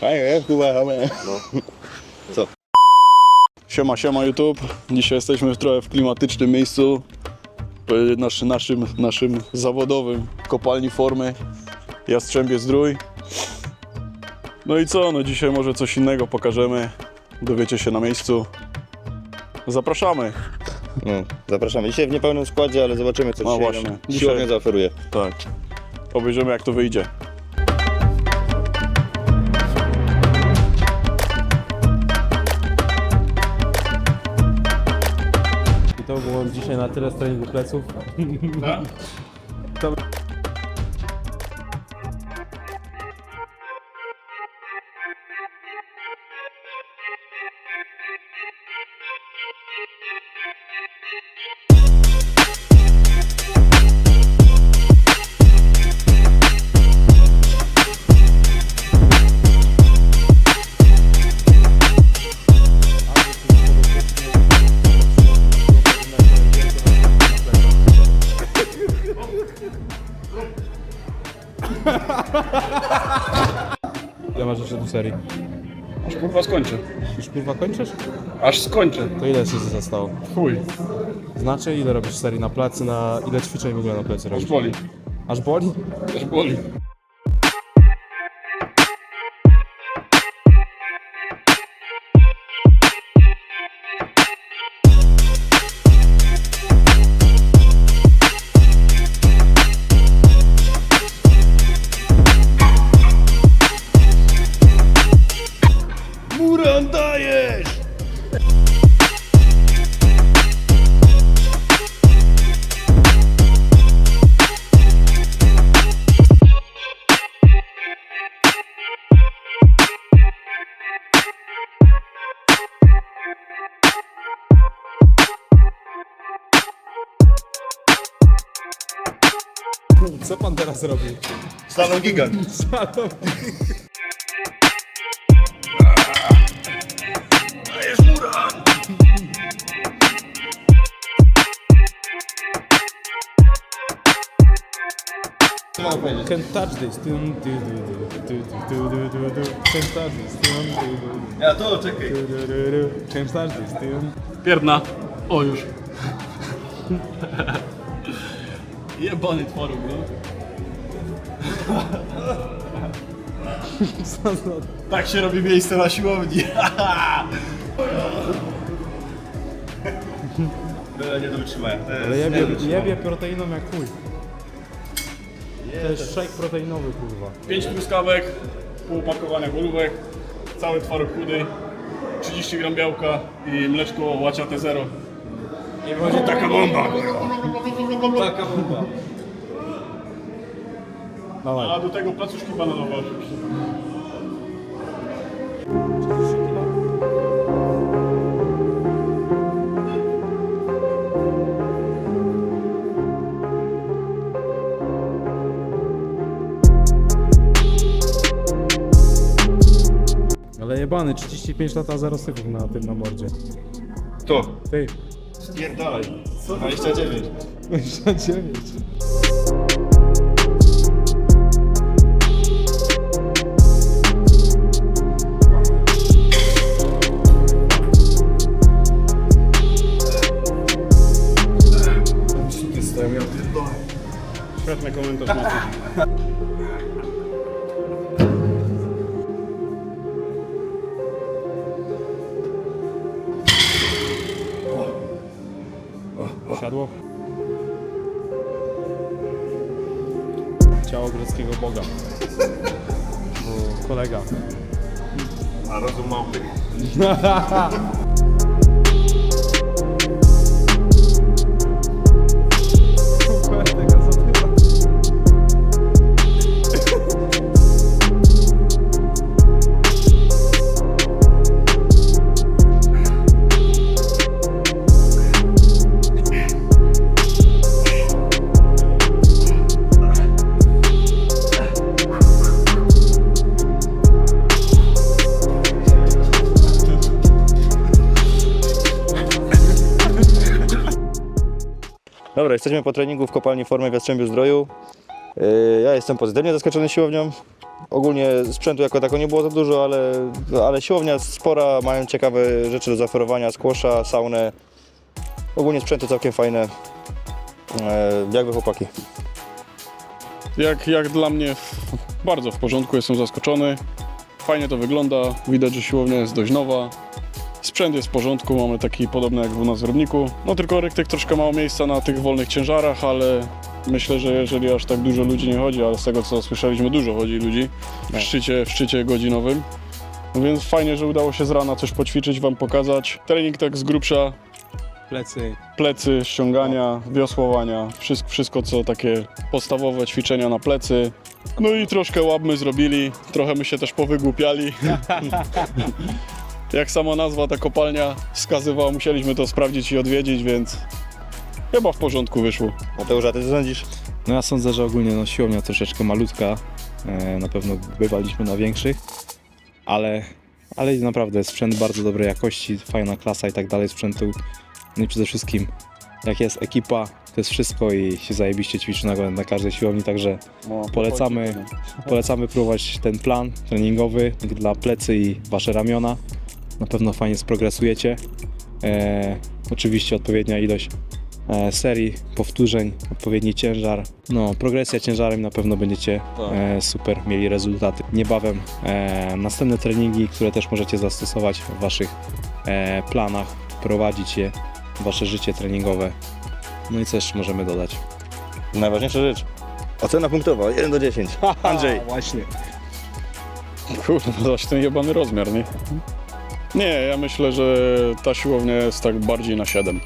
Fajnie, chyba, ale... Siema, siema YouTube. Dzisiaj jesteśmy trochę w klimatycznym miejscu. Naszy, naszym, naszym zawodowym kopalni formy. Jastrzębie Zdrój. No i co, no dzisiaj może coś innego pokażemy. Dowiecie się na miejscu. Zapraszamy. No, zapraszamy. Dzisiaj w niepełnym składzie, ale zobaczymy co No dzisiaj właśnie. nam Dzisiaj- zaoferuje. Tak. Obejrzymy jak to wyjdzie. faktycznie na tyle stronników pleców. Tak? Masz jeszcze do serii? Aż kurwa skończę. Już kurwa kończysz? Aż skończę. To ile ci zostało? Chuj. Znaczy ile robisz serii na plecy, na ile ćwiczeń w ogóle na plecy Aż robisz? boli. Aż boli? Aż boli. Dajesz! Co pan teraz robi? Slalom gigant. Can't touch this. Dun, du, du, du, du, du, du, du, du. Can't touch this. Dun, du, du, Ja to, czekaj. du, du, du, du. Can't touch this. Dun. Pierna. O już. Jebany tworek, no. Tak się robi miejsce na siłowni. Nie do wytrzymania. To jest Ale do jebie, jebie proteiną jak chuj. To jest shake proteinowy kurwa. 5 truskawek, pół opakowania golówek, cały twaróg chudy, 30 gram białka i mleczko łaciate zero. I będzie taka bomba Taka bomba. Dawaj. A do tego placuszki bananowe oczywiście. Ale jebany, 35 lat, a zero syfów na tym na mordzie. To. Ty. Spierdalaj. 29. 29. Świetny komentarz na Siadło? Ciało greckiego boga. Bo kolega. A rozum małpy. Dobra, jesteśmy po treningu w kopalni formy w Jastrzębiu Zdroju. Yy, Ja jestem pozytywnie zaskoczony siłownią. Ogólnie sprzętu jako tako nie było za dużo, ale, ale siłownia spora, mają ciekawe rzeczy do zaoferowania, skłosza, saunę. Ogólnie sprzęty całkiem fajne. E, jak wy chłopaki? Jak, jak dla mnie bardzo w porządku, jestem zaskoczony. Fajnie to wygląda, widać, że siłownia jest dość nowa. Sprzęt jest w porządku, mamy taki podobny jak u nas w Rybniku. No tylko Ryktek troszkę mało miejsca na tych wolnych ciężarach, ale myślę, że jeżeli aż tak dużo ludzi nie chodzi, ale z tego co słyszeliśmy dużo chodzi ludzi w szczycie, w szczycie godzinowym. No więc fajnie, że udało się z rana coś poćwiczyć, wam pokazać. Trening tak z grubsza, Plecy. plecy, ściągania, wiosłowania, wszystko, wszystko co takie podstawowe ćwiczenia na plecy. No i troszkę łabmy zrobili, trochę my się też powygłupiali. Jak sama nazwa ta kopalnia wskazywała, musieliśmy to sprawdzić i odwiedzić, więc chyba w porządku wyszło. Mateusz, a ty co sądzisz? No ja sądzę, że ogólnie no, siłownia troszeczkę malutka. E, na pewno bywaliśmy na większych, ale, ale naprawdę sprzęt bardzo dobrej jakości, fajna klasa i tak dalej sprzętu. No i przede wszystkim jak jest ekipa, to jest wszystko i się zajebiście ćwiczy na, na każdej siłowni, także No, Polecamy. polecamy próbować ten plan treningowy dla plecy i wasze ramiona. Na pewno fajnie sprogresujecie. E, oczywiście odpowiednia ilość e, serii, powtórzeń, odpowiedni ciężar. No, progresja ciężarem na pewno będziecie Tak. e, super mieli rezultaty. Niebawem e, następne treningi, które też możecie zastosować w waszych e, planach, wprowadzić je w wasze życie treningowe. No i co jeszcze możemy dodać? Najważniejsza rzecz. Ocena punktowa, 1 do 10. Andrzej. Właśnie. Kurwa, zaś ten jebany rozmiar, nie? Nie, ja myślę, że ta siłownia jest tak bardziej na 7.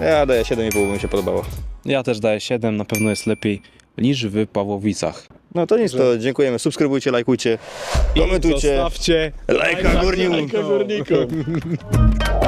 Ja daję 7,5, bo mi się podobało. Ja też daję 7, na pewno jest lepiej niż w Pawłowicach. No to nic, to dziękujemy. Subskrybujcie, lajkujcie, komentujcie. Zostawcie Lajka górniku. Lajka górnikom.